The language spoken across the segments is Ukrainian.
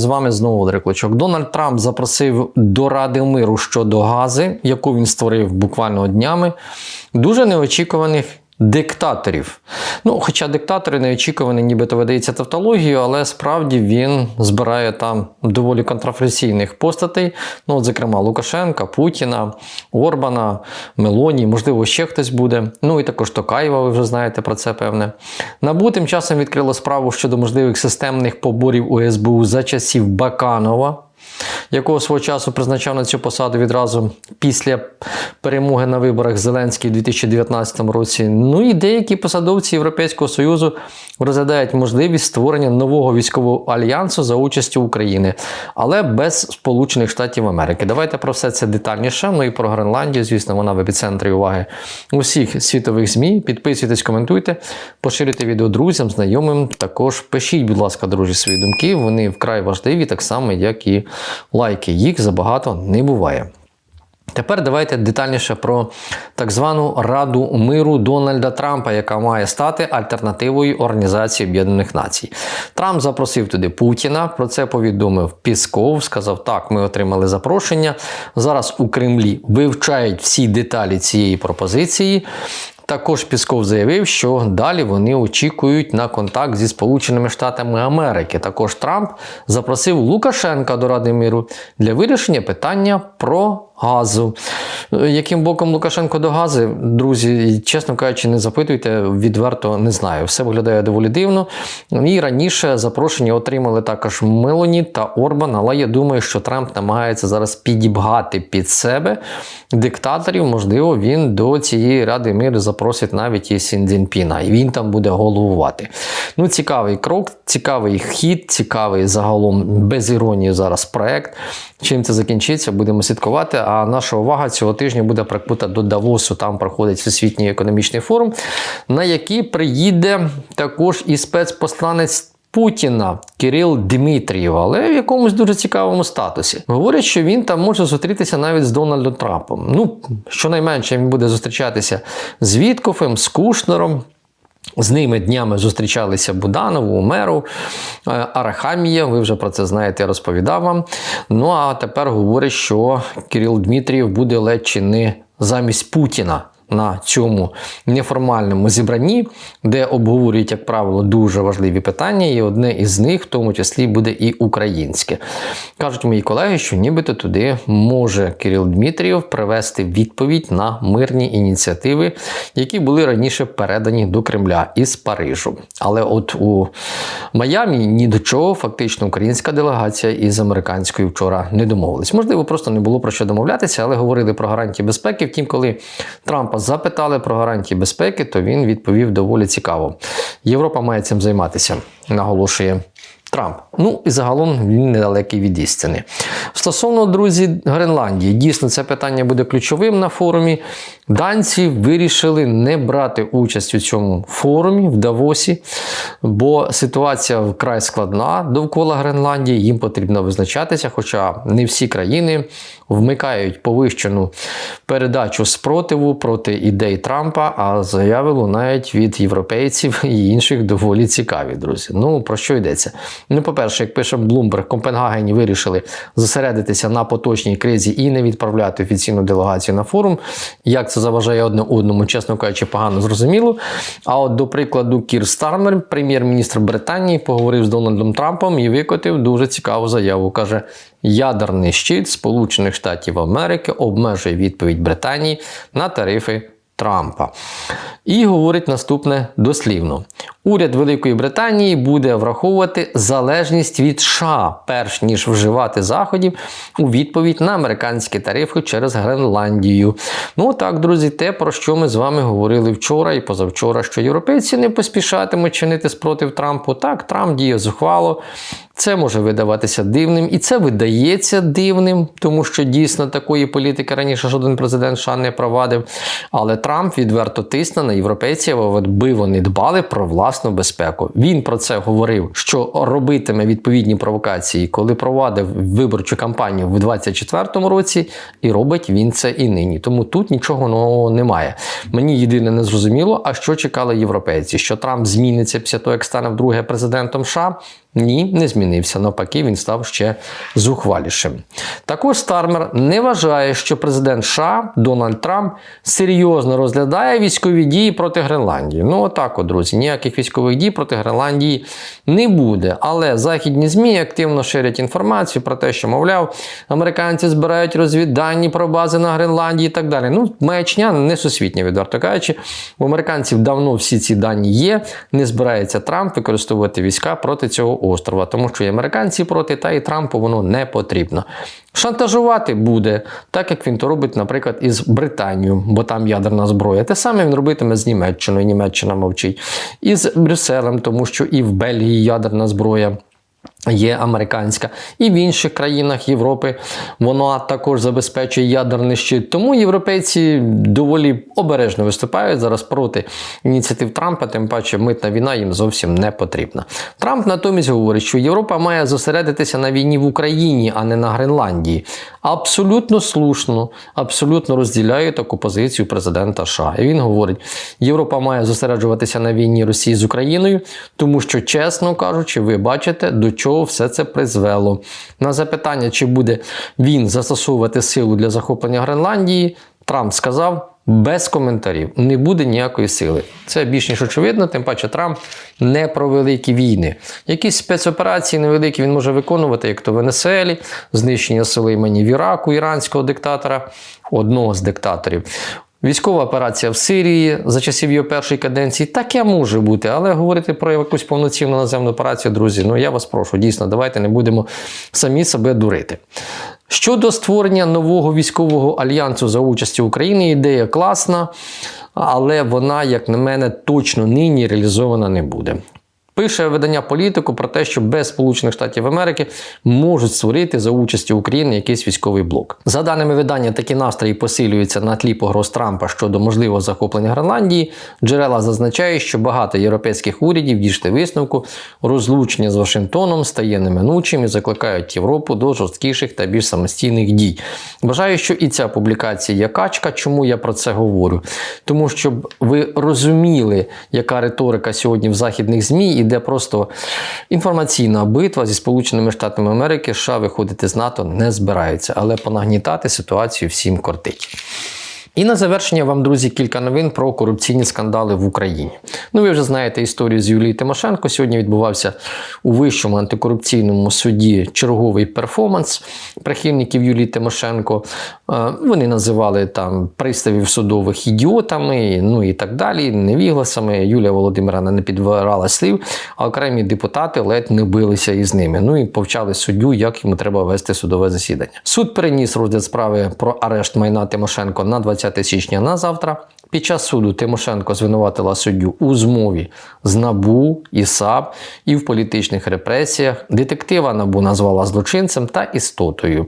з вами знову Олег Клочок. Дональд Трамп запросив до Ради миру щодо гази, яку він створив буквально днями, дуже неочікуваних диктаторів. Ну, хоча диктатори неочікувані, нібито видається тавтологію, але справді він збирає там доволі контраферсійних постатей. Ну, от, зокрема, Лукашенка, Путіна, Орбана, Мелоні, можливо, ще хтось буде. Ну і також Токаєва, ви вже знаєте про це певне. НАБУ тим часом відкрило справу щодо можливих системних поборів у СБУ за часів Баканова якого свого часу призначав на цю посаду відразу після перемоги на виборах Зеленський у 2019 році. Ну і деякі посадовці Європейського Союзу розглядають можливість створення нового військового альянсу за участю України, але без Сполучених Штатів Америки. Давайте про все це детальніше. Ну і про Гренландію, звісно, вона в епіцентрі уваги усіх світових ЗМІ. Підписуйтесь, коментуйте, поширюйте відео друзям, знайомим. Також пишіть, будь ласка, друзі, свої думки. Вони вкрай важливі, так само, як і лайки. Їх забагато не буває. Тепер давайте детальніше про так звану Раду миру Дональда Трампа, яка має стати альтернативою Організації Об'єднаних Націй. Трамп запросив туди Путіна. Про це повідомив Пісков. Сказав: так, ми отримали запрошення. Зараз у Кремлі вивчають всі деталі цієї пропозиції. Також Пісков заявив, що далі вони очікують на контакт зі Сполученими Штатами Америки. Також Трамп запросив Лукашенка до Ради миру для вирішення питання про газу. Яким боком Лукашенко до гази, друзі, чесно кажучи, не запитуйте, відверто не знаю. Все виглядає доволі дивно. І раніше запрошення отримали також Мелоні та Орбан, але я думаю, що Трамп намагається зараз підібгати під себе диктаторів. Можливо, він до цієї ради миру запросить навіть і Сіндзінпіна, і він там буде головувати. Ну, цікавий крок, цікавий хід, цікавий загалом без іронії зараз проект. Чим це закінчиться, будемо слідкувати. А наша увага цього тижня буде прикута до Давосу. Там проходить всесвітній економічний форум, на який приїде також і спецпосланець. Путіна Кирил Дмитрієв, але в якомусь дуже цікавому статусі. Говорять, що він там може зустрітися навіть з Дональдом Трампом. Ну, щонайменше він буде зустрічатися з Віткофем, з Кушнером. З ними днями зустрічалися Буданову, Умеру, Арахамія. Ви вже про це знаєте, я розповідав вам. Ну а тепер говорить, що Кирил Дмитрієв буде ледь чи не замість Путіна. На цьому неформальному зібранні, де обговорюють, як правило, дуже важливі питання, і одне із них, в тому числі, буде і українське. Кажуть мої колеги, що нібито туди може Кирил Дмитрієв привести відповідь на мирні ініціативи, які були раніше передані до Кремля із Парижу. Але от у Майамі ні до чого фактично українська делегація із американською вчора не домовились. Можливо, просто не було про що домовлятися, але говорили про гарантії безпеки. Втім, коли Трампа запитали про гарантії безпеки, то він відповів доволі цікаво. Європа має цим займатися, наголошує Трамп. Ну і загалом він недалекий від істини. Стосовно друзі Гренландії, дійсно це питання буде ключовим на форумі. Данці вирішили не брати участь у цьому форумі в Давосі, бо ситуація вкрай складна довкола Гренландії. Їм потрібно визначатися, хоча не всі країни вмикають повищену передачу спротиву проти ідей Трампа, а заяви лунають від європейців і інших доволі цікаві, друзі. Ну про що йдеться? Ну, по-перше, як пише Блумберг, Копенгагені вирішили зосередитися на поточній кризі і не відправляти офіційну делегацію на форум. Як це заважає одне одному, чесно кажучи, погано зрозуміло. А от, до прикладу, Кір Стармер, прем'єр-міністр Британії, поговорив з Дональдом Трампом і викотив дуже цікаву заяву. Каже: ядерний щит Сполучених Штатів Америки обмежує відповідь Британії на тарифи. Трампа. І говорить наступне дослівно: уряд Великої Британії буде враховувати залежність від США, перш ніж вживати заходів у відповідь на американські тарифи через Гренландію. Ну так, друзі, те, про що ми з вами говорили вчора і позавчора, що європейці не поспішатимуть чинити спротив Трампу. Так, Трамп діє зухвало. Це може видаватися дивним, і це видається дивним, тому що дійсно такої політики раніше жоден президент США не провадив. Але Трамп відверто тисне на європейців, аби вони дбали про власну безпеку. Він про це говорив, що робитиме відповідні провокації, коли провадив виборчу кампанію в 2024 році, і робить він це і нині. Тому тут нічого нового немає. Мені єдине не зрозуміло, а що чекали європейці, що Трамп зміниться після того, як стане вдруге президентом США. Ні, не змінився. Навпаки, він став ще зухвалішим. Також Стармер не вважає, що президент США Дональд Трамп серйозно розглядає військові дії проти Гренландії. Ну, отак, от, друзі, ніяких військових дій проти Гренландії не буде. Але західні ЗМІ активно ширять інформацію про те, що, мовляв, американці збирають розвіддані про бази на Гренландії і так далі. Ну, маячня несусвітня, відверто кажучи. У американців давно всі ці дані є. Не збирається Трамп використовувати війська проти цього острова, тому що і американці проти, та і Трампу воно не потрібно. Шантажувати буде, так як він то робить, наприклад, із Британією, бо там ядерна зброя. Те саме він робитиме з Німеччиною, Німеччина мовчить, і з Брюсселем, тому що і в Бельгії ядерна зброя. Є американська, і в інших країнах Європи вона також забезпечує ядерний щит. Тому європейці доволі обережно виступають зараз проти ініціатив Трампа, тим паче митна війна їм зовсім не потрібна. Трамп натомість говорить, що Європа має зосередитися на війні в Україні, а не на Гренландії. Абсолютно слушно, абсолютно розділяю таку позицію президента США. І він говорить: Європа має зосереджуватися на війні Росії з Україною, тому що, чесно кажучи, ви бачите, до чого все це призвело. На запитання, чи буде він застосовувати силу для захоплення Гренландії, Трамп сказав. Без коментарів не буде ніякої сили. Це більш ніж очевидно, тим паче Трамп не про великі війни. Якісь спецоперації невеликі він може виконувати, як то в Венесуелі, знищення Сулеймані в Іраку, іранського диктатора, одного з диктаторів. Військова операція в Сирії за часів його першої каденції таке може бути, але говорити про якусь повноцінну наземну операцію, друзі, ну я вас прошу, дійсно, давайте не будемо самі себе дурити. Щодо створення нового військового альянсу за участі України, ідея класна, але вона, як на мене, точно нині реалізована не буде. Пише видання політику про те, що без Сполучених Штатів Америки можуть створити за участі України якийсь військовий блок. За даними видання, такі настрої посилюються на тлі погроз Трампа щодо можливого захоплення Гренландії. Джерела зазначають, що багато європейських урядів дійшли висновку, розлучення з Вашингтоном стає неминучим і закликають Європу до жорсткіших та більш самостійних дій. Вважаю, що і ця публікація є качка. Чому я про це говорю? Тому щоб ви розуміли, яка риторика сьогодні в західних ЗМІ іде просто інформаційна битва зі Сполученими Штатами Америки. США виходити з НАТО не збираються, але понагнітати ситуацію всім кортить. І на завершення вам, друзі, кілька новин про корупційні скандали в Україні. Ну, ви вже знаєте історію з Юлією Тимошенко. Сьогодні відбувався у вищому антикорупційному суді черговий перформанс прихильників Юлії Тимошенко. Вони називали там приставів судових ідіотами, ну і так далі, невігласами. Юлія Володимирівна не підбирала слів, а окремі депутати ледь не билися із ними. Ну і повчали суддю, як йому треба вести судове засідання. Суд переніс розгляд справи про арешт майна Тимошенко на 20 січня на завтра. Під час суду Тимошенко звинуватила суддю у змові з НАБУ і САП і в політичних репресіях. Детектива НАБУ назвала злочинцем та істотою.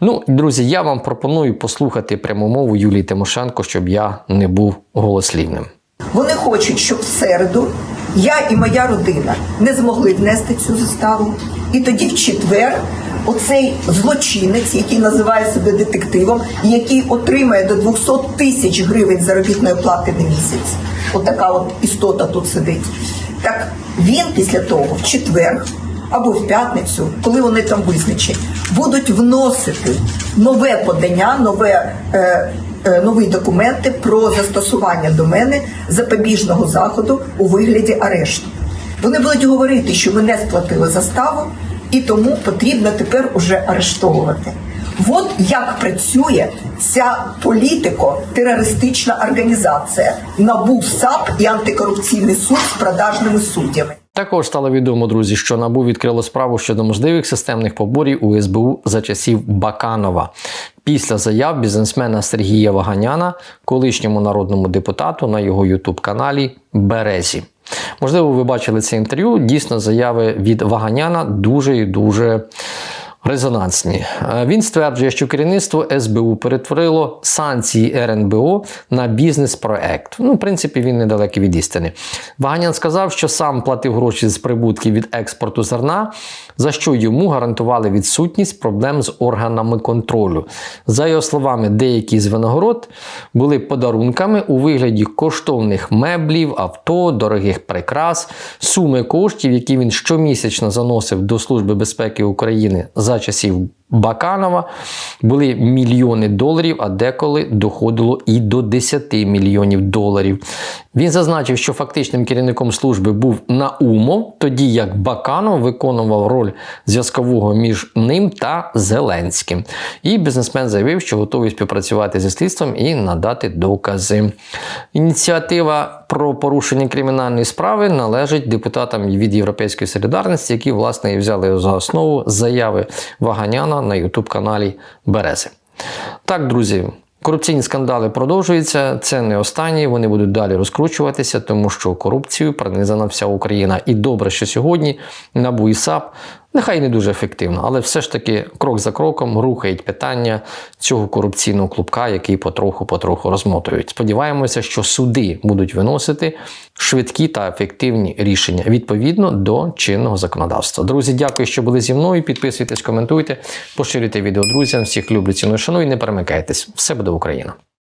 Ну, друзі, я вам пропоную послухати пряму мову Юлії Тимошенко, щоб я не був голослівним. Вони хочуть, щоб в середу я і моя родина не змогли внести цю заставу. І тоді в четвер оцей злочинець, який називає себе детективом, який отримає до 200 тисяч гривень заробітної плати на місяць. Отака от істота тут сидить. Так він після того в четвер або в п'ятницю, коли вони там визначать, будуть вносити нове подання, нове. Е, е, Нові документи про застосування до мене запобіжного заходу у вигляді арешту. Вони будуть говорити, що ми не сплатили заставу, і тому потрібно тепер уже арештовувати. От як працює ця політико-терористична організація НАБУ, САП і антикорупційний суд з продажними суддями. Також стало відомо, друзі, що НАБУ відкрило справу щодо можливих системних поборів у СБУ за часів Баканова після заяв бізнесмена Сергія Ваганяна, колишньому народному депутату на його ютуб-каналі Березі. Можливо, ви бачили це інтерв'ю. Дійсно, заяви від Ваганяна дуже і дуже резонансні. Е, Він стверджує, що керівництво СБУ перетворило санкції РНБО на бізнес-проект. Ну, в принципі, він недалекий від істини. Ваганян сказав, що сам платив гроші з прибутків від експорту зерна, за що йому гарантували відсутність проблем з органами контролю. За його словами, деякі з винагород були подарунками у вигляді коштовних меблів, авто, дорогих прикрас, суми коштів, які він щомісячно заносив до Служби безпеки України за часів Баканова, були мільйони доларів, а деколи доходило і до 10 мільйонів доларів. Він зазначив, що фактичним керівником служби був Наумов, тоді як Баканов виконував роль зв'язкового між ним та Зеленським. І бізнесмен заявив, що готовий співпрацювати зі слідством і надати докази. Ініціатива про порушення кримінальної справи належить депутатам від Європейської солідарності, які власне і взяли за основу заяви Ваганяна на Ютуб-каналі Берези. Так, друзі. Корупційні скандали продовжуються. Це не останні. Вони будуть далі розкручуватися, тому що корупцією пронизана вся Україна. І добре, що сьогодні НАБУ і САП нехай не дуже ефективно, але все ж таки крок за кроком рухають питання цього корупційного клубка, який потроху-потроху розмотують. Сподіваємося, що суди будуть виносити швидкі та ефективні рішення відповідно до чинного законодавства. Друзі, дякую, що були зі мною. Підписуйтесь, коментуйте, поширюйте відео друзям. Всіх люблю, ціную, шаную і не перемикайтесь. Все буде Україна.